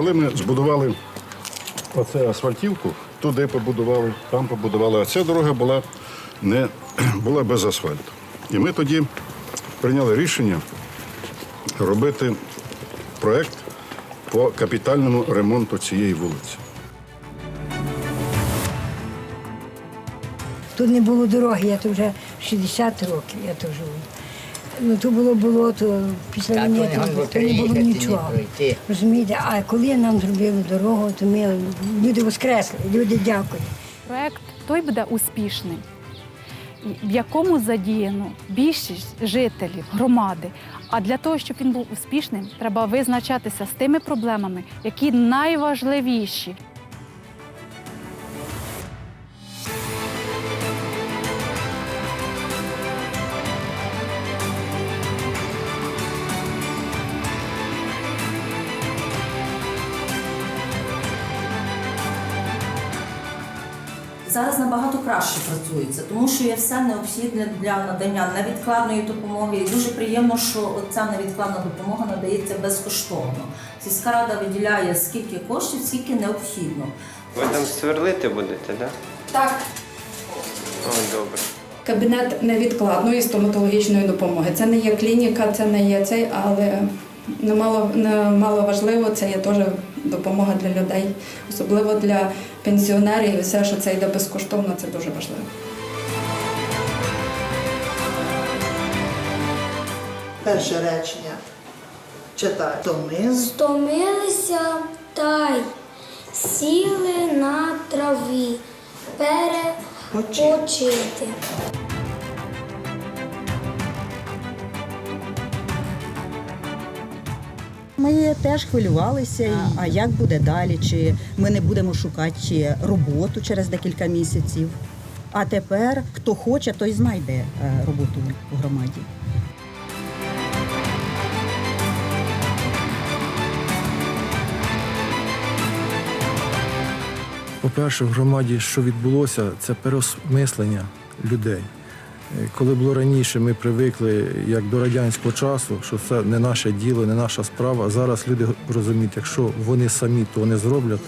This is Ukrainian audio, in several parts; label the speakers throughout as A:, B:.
A: Коли ми збудували оце асфальтівку, туди побудували, там побудували, а ця дорога була, не, була без асфальту. І ми тоді прийняли рішення робити проєкт по капітальному ремонту цієї вулиці.
B: Тут не було дороги, я тут вже 60 років я тут живу. Ну, тут було болото, після
C: Та
B: війни
C: то не було
B: то не було
C: приїхати, не
B: нічого.
C: пройти.
B: Розумієте, а коли нам зробили дорогу, то ми люди воскресли, люди дякують.
D: Проект той буде успішним, в якому задіяно більшість жителів громади. А для того, щоб він був успішним, треба визначатися з тими проблемами, які найважливіші.
E: Зараз набагато краще працюється, тому що є все необхідне для надання невідкладної допомоги. І дуже приємно, що ця невідкладна допомога надається безкоштовно. Сільська рада виділяє скільки коштів, скільки необхідно.
F: Ви там сверлити будете, так?
G: Так,
F: О, добре.
G: кабінет невідкладної стоматологічної допомоги. Це не є клініка, це не є цей, але немало, немало важливо, це є теж допомога для людей, особливо для пенсіонерів. І все, що це йде безкоштовно, це дуже важливо.
H: Перше речення читай. То ми
I: Стомилися та й сіли на траві перепочити.
J: Ми теж хвилювалися, а як буде далі? Чи ми не будемо шукати роботу через декілька місяців? А тепер хто хоче, той знайде е, роботу в громаді.
K: По-перше, в громаді, що відбулося, це переосмислення людей. Коли було раніше, ми привикли як до радянського часу, що це не наше діло, не наша справа. Зараз люди розуміють, якщо вони самі то не зроблять,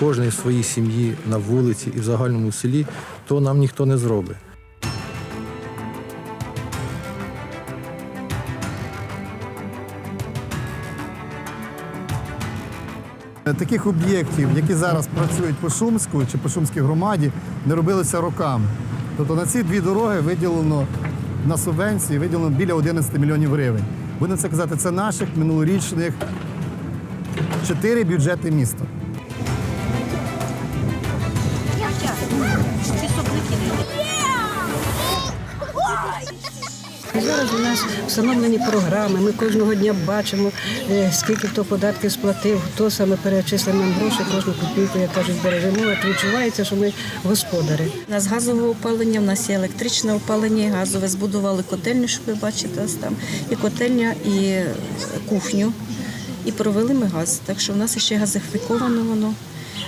K: кожен в своїй сім'ї на вулиці і в загальному селі, то нам ніхто не зробить.
L: Таких об'єктів, які зараз працюють по Шумську чи по Шумській громаді, не робилося роками. Тобто на ці дві дороги виділено на субвенції виділено біля 11 мільйонів гривень. Будемо це казати, це наших минулорічних чотири бюджети міста.
J: Зараз у нас встановлені програми. Ми кожного дня бачимо, е, скільки хто податків сплатив, хто саме перечислив нам гроші, кожну копійку, як кажуть, збережемо. От відчувається, що ми господарі.
E: У нас газове опалення, у нас є електричне опалення, і газове. Збудували котельню, що ви бачите, ось там і котельня, і кухню. І провели ми газ. Так що в нас ще газифіковано воно.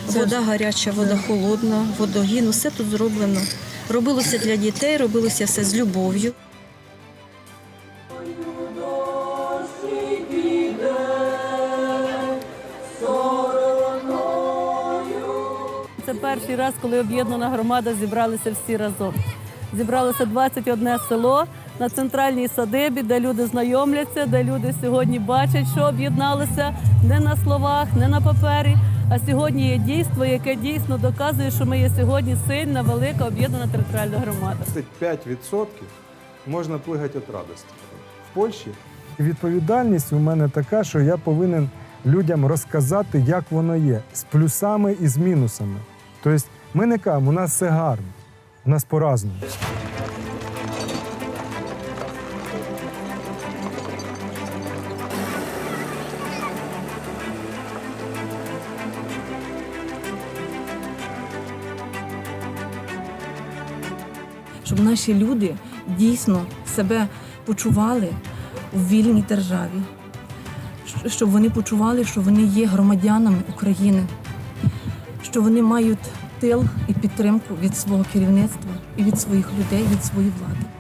E: Вода гаряча, вода холодна, водогін, усе тут зроблено. Робилося для дітей, робилося все з любов'ю.
D: Перший раз, коли об'єднана громада зібралися всі разом. Зібралося 21 село на центральній садибі, де люди знайомляться, де люди сьогодні бачать, що об'єдналися не на словах, не на папері. А сьогодні є дійство, яке дійсно доказує, що ми є сьогодні сильна, велика об'єднана територіальна громада.
K: 5% можна плигати від радості. В Польщі
L: Відповідальність у мене така, що я повинен людям розказати, як воно є, з плюсами і з мінусами. Тобто ми не кажемо, у нас все гарно, у нас по-разному.
G: Щоб наші люди дійсно себе почували в вільній державі, щоб вони почували, що вони є громадянами України, що вони мають тил і підтримку від свого керівництва і від своїх людей, від своєї влади.